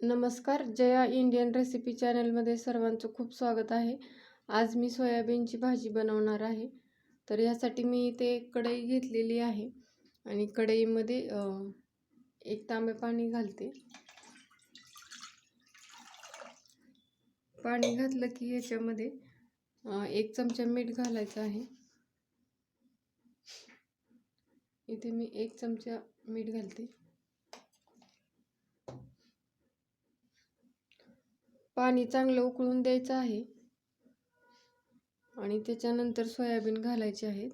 नमस्कार Jaya Indian recipe चॅनलमध्ये सर्वांचं खूप स्वागत आहे. आज मी सोयाबीनची भाजी बनवणार आहे. तर यासाठी मी इथे एक कढई घेतलेली आहे आणि कढईमध्ये एक तांबे पाणी घालते. पाणी घातलं की याच्यामध्ये एक चमचा मीठ घालायचं आहे. इथे मी एक चमचा मीठ घालते. पाणी चांगलं उकळून द्यायचं आहे. आणि त्याच्यानंतर सोयाबीन घालायचे आहेत.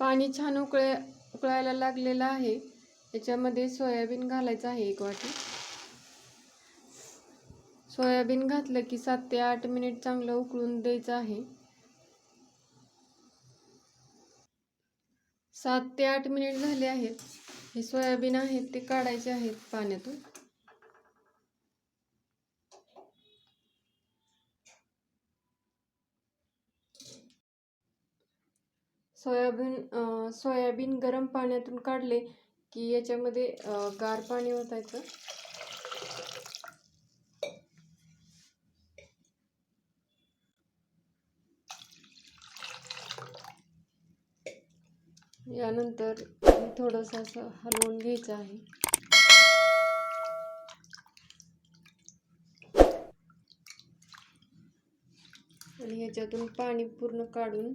पाणी छान उकळे उकळायला लागलेलं आहे. याच्यामध्ये सोयाबीन घालायचं आहे एक वाटी. सोयाबीन घातलं की सात ते आठ मिनिट चांगलं उकळून द्यायचं आहे. सात ते आठ मिनिट झाले आहेत. हे सोयाबीन आहेत ते काढायचे आहेत पाण्यातून. सोयाबीन सोयाबीन गरम पाण्यातून काढले की याच्यामध्ये गार पाणी ओतायचं. यानंतर थोडंसं असं हलवून घ्यायचं आहे. आणि ह्याच्यातून पाणी पूर्ण काढून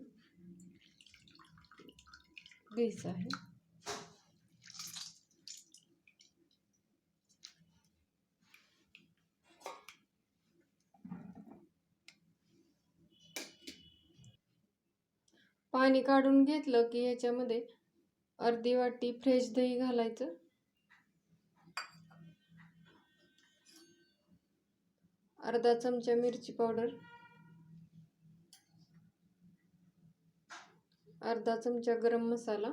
घ्यायचं आहे. पाणी काढून घेतलं की ह्याच्यामध्ये अर्धी वाटी फ्रेश दही घालायचं. अर्धा चमचा मिरची पावडर. अर्धा चमचा गरम मसाला.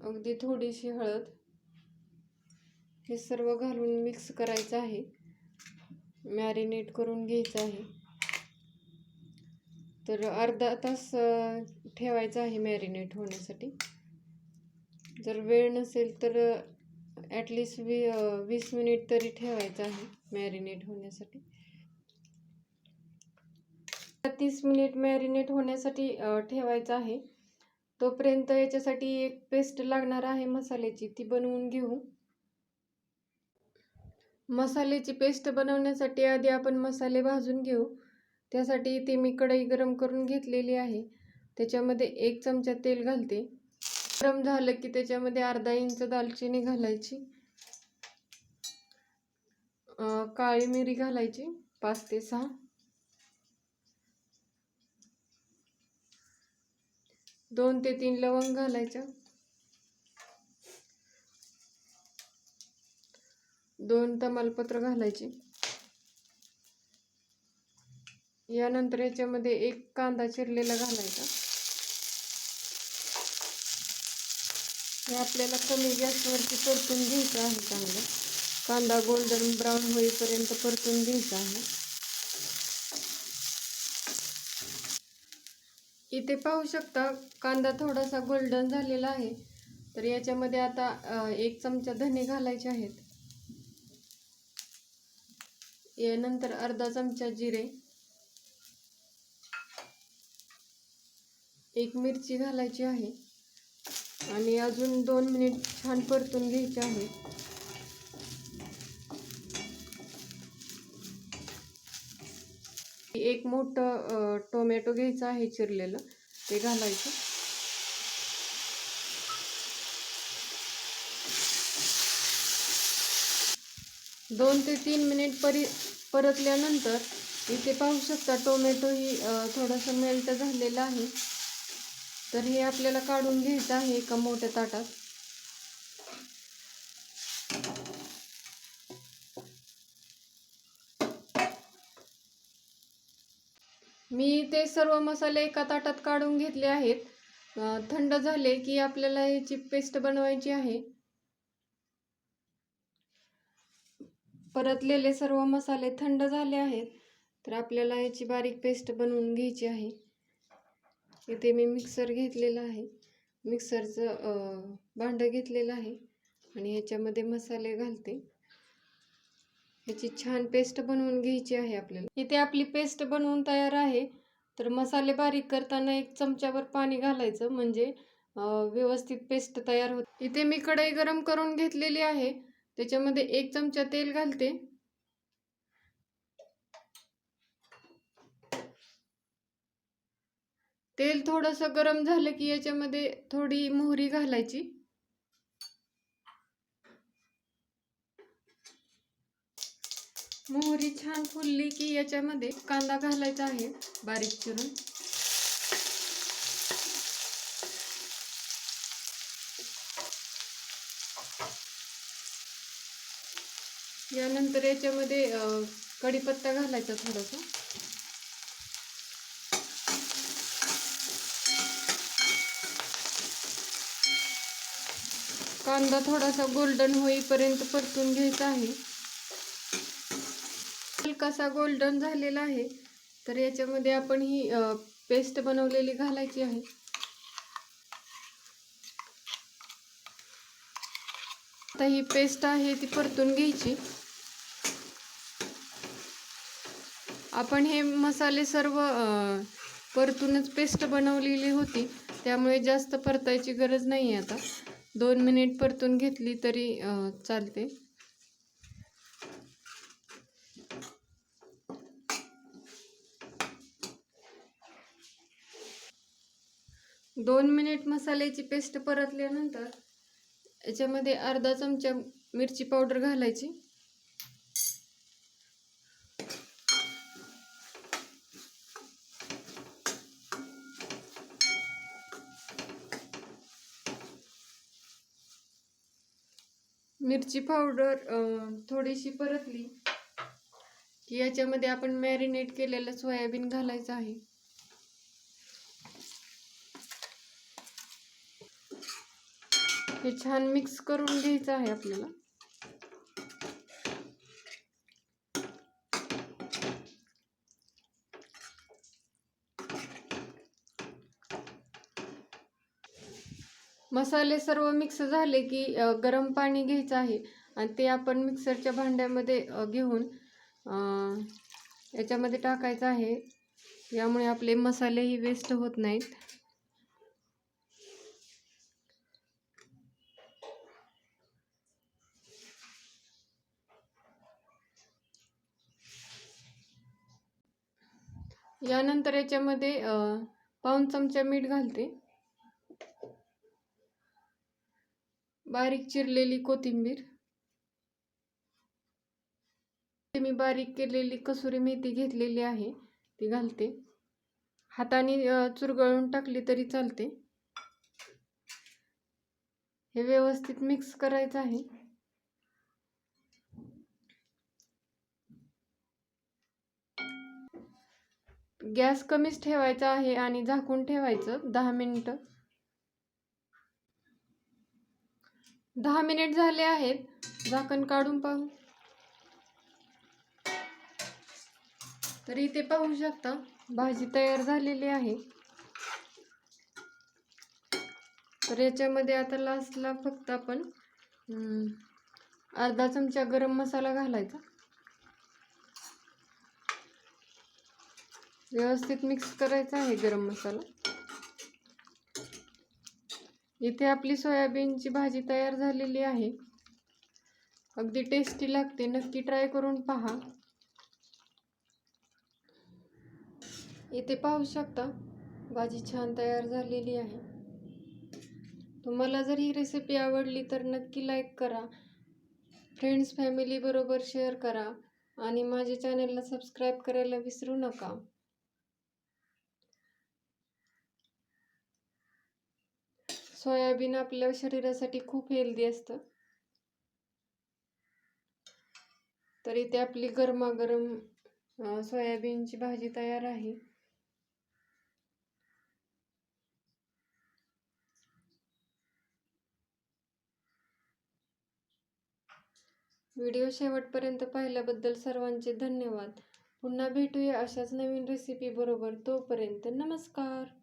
अगदी थोडीशी हळद. हे सर्व घालून मिक्स करायचं आहे. मॅरिनेट करून घ्यायचं आहे. तर अर्धा तास ठेवायचा ठेवायचं आहे मॅरिनेट होण्यासाठी. जर वेळ नसेल तर ॲटलिस्ट वी वीस मिनिट तरी ठेवायचं आहे मॅरिनेट होण्यासाठी. तीस मिनिट मॅरिनेट होण्यासाठी ठेवायचं आहे. तोपर्यंत याच्यासाठी एक पेस्ट लागणार आहे मसाल्याची. ती बनवून घेऊ. मसाल्याची पेस्ट बनवण्यासाठी आधी आपण मसाले भाजून घेऊ. त्यासाठी इथे मी कढई गरम करून घेतलेली आहे. त्याच्यामध्ये एक चमचा तेल घालते. गरम झालं की त्याच्यामध्ये अर्धा इंच दालचिनी घालायची. काळी मिरी घालायची पाच ते सहा. दोन ते तीन लवंग घालायचं. दोन तमालपत्र घालायचे. यानंतर याच्यामध्ये एक कांदा चिरलेला घालायचा. हे आपल्याला कमी गॅसवरती परतून घ्यायचं आहे चांगलं. कांदा गोल्डन ब्राऊन होईपर्यंत परतून घ्यायचा आहे. इथे पाहू शकता कांदा थोडासा गोल्डन झालेला आहे. तर याच्यामध्ये आता एक चमचा धने घालायचे आहेत. यानंतर अर्धा चमचा जिरे. एक मिरची घालायची आहे. आणि अजून दोन मिनिट छान परतून घ्यायचे आहे. एक मोठं टोमॅटो घ्यायचं आहे चिरलेलं ते घालायचं. दोन ते तीन मिनिट परी परतल्यानंतर इथे पाहू शकता टोमॅटो ही थोडंसं मेल्ट झालेलं आहे. तर हे आपल्याला काढून घ्यायचं आहे एका मोठ्या ताटात. मी ते सर्व मसाले एका ताटात काढून घेतले आहेत. थंड झाले की आपल्याला याची पेस्ट बनवायची आहे. परतलेले सर्व मसाले थंड झाले आहेत तर आपल्याला याची बारीक पेस्ट बनवून घ्यायची आहे. इथे मी मिक्सर घेतलेला आहे. मिक्सरचं भांडं घेतलेलं आहे आणि ह्याच्यामध्ये मसाले घालते. ह्याची छान पेस्ट बनवून घ्यायची आहे आपल्याला. इथे आपली पेस्ट बनवून तयार आहे. तर मसाले बारीक करताना एक चमच्यावर पाणी घालायचं म्हणजे व्यवस्थित पेस्ट तयार होते. इथे मी कढई गरम करून घेतलेली आहे. त्याच्यामध्ये एक चमचा तेल घालते. तेल थोडंसं गरम झालं की याच्यामध्ये थोडी मोहरी घालायची. मोहरी छान फुलली की याच्यामध्ये कांदा घालायचा आहे बारीक चिरून. यानंतर याच्यामध्ये कढीपत्ता घालायचा थोडासा. कांदा थोडासा गोल्डन होईपर्यंत परतून घ्यायचा आहे. हलकासा गोल्डन झालेला आहे तर याच्यामध्ये आपण ही पेस्ट बनवलेली घालायची आहे. आता ही पेस्ट आहे ती परतून घ्यायची. आपण हे मसाले सर्व परतूनच पेस्ट बनवलेली होती. त्यामुळे जास्त परतायची गरज नाही आहे आता. दोन मिनिट परतून घेतली तरी चालते. दोन मिनिट मसाल्याची पेस्ट परतल्यानंतर याच्यामध्ये अर्धा चमचा मिरची पावडर घालायची. मिरची पावडर थोडीशी परतली की याच्यामध्ये आपण मॅरिनेट केलेलं सोयाबीन घालायचं आहे. हे छान मिक्स करून घ्यायचं आहे आपल्याला. मसाले सर्व मिक्स झाले की गरम पाणी घ्यायचं आहे. आणि ते आपण मिक्सरच्या भांड्यामध्ये घेऊन याच्यामध्ये टाकायचं आहे. यामुळे आपले मसालेही वेस्ट होत नाहीत. यानंतर याच्यामध्ये पाऊन पाऊण चमचा मीठ घालते. बारीक चिरलेली कोथिंबीर. मी बारीक केलेली कसुरी मेथी घेतलेली आहे ती घालते. हाताने चुरगळून टाकली तरी चालते. हे व्यवस्थित मिक्स करायचं आहे. गॅस कमीच ठेवायचा आहे आणि झाकून ठेवायचं दहा मिनटं. दहा मिनिट झाले आहेत. झाकण काढून पाहू. तर इथे पाहू शकता भाजी तयार झालेली आहे. तर याच्यामध्ये आता लास्टला फक्त आपण अर्धा चमचा गरम मसाला घालायचा. व्यवस्थित मिक्स करायचा आहे गरम मसाला. इथे आपली सोयाबीनची भाजी तयार झालेली आहे. अगदी टेस्टी लागते. नक्की ट्राय करून पहा. इथे पाहू शकता भाजी छान तयार झालेली आहे. तुम्हाला जर ही रेसिपी आवडली तर नक्की लाईक करा. फ्रेंड्स फॅमिलीबरोबर शेअर करा. आणि माझ्या चॅनलला सबस्क्राईब करायला विसरू नका. सोयाबीन आपल्या शरीरासाठी खूप हेल्दी असतं. तर इथे आपली गरमागरम सोयाबीनची भाजी तयार आहे. व्हिडिओ शेवटपर्यंत पाहिल्याबद्दल सर्वांचे धन्यवाद. पुन्हा भेटूया अशाच नवीन रेसिपी बरोबर. तोपर्यंत नमस्कार!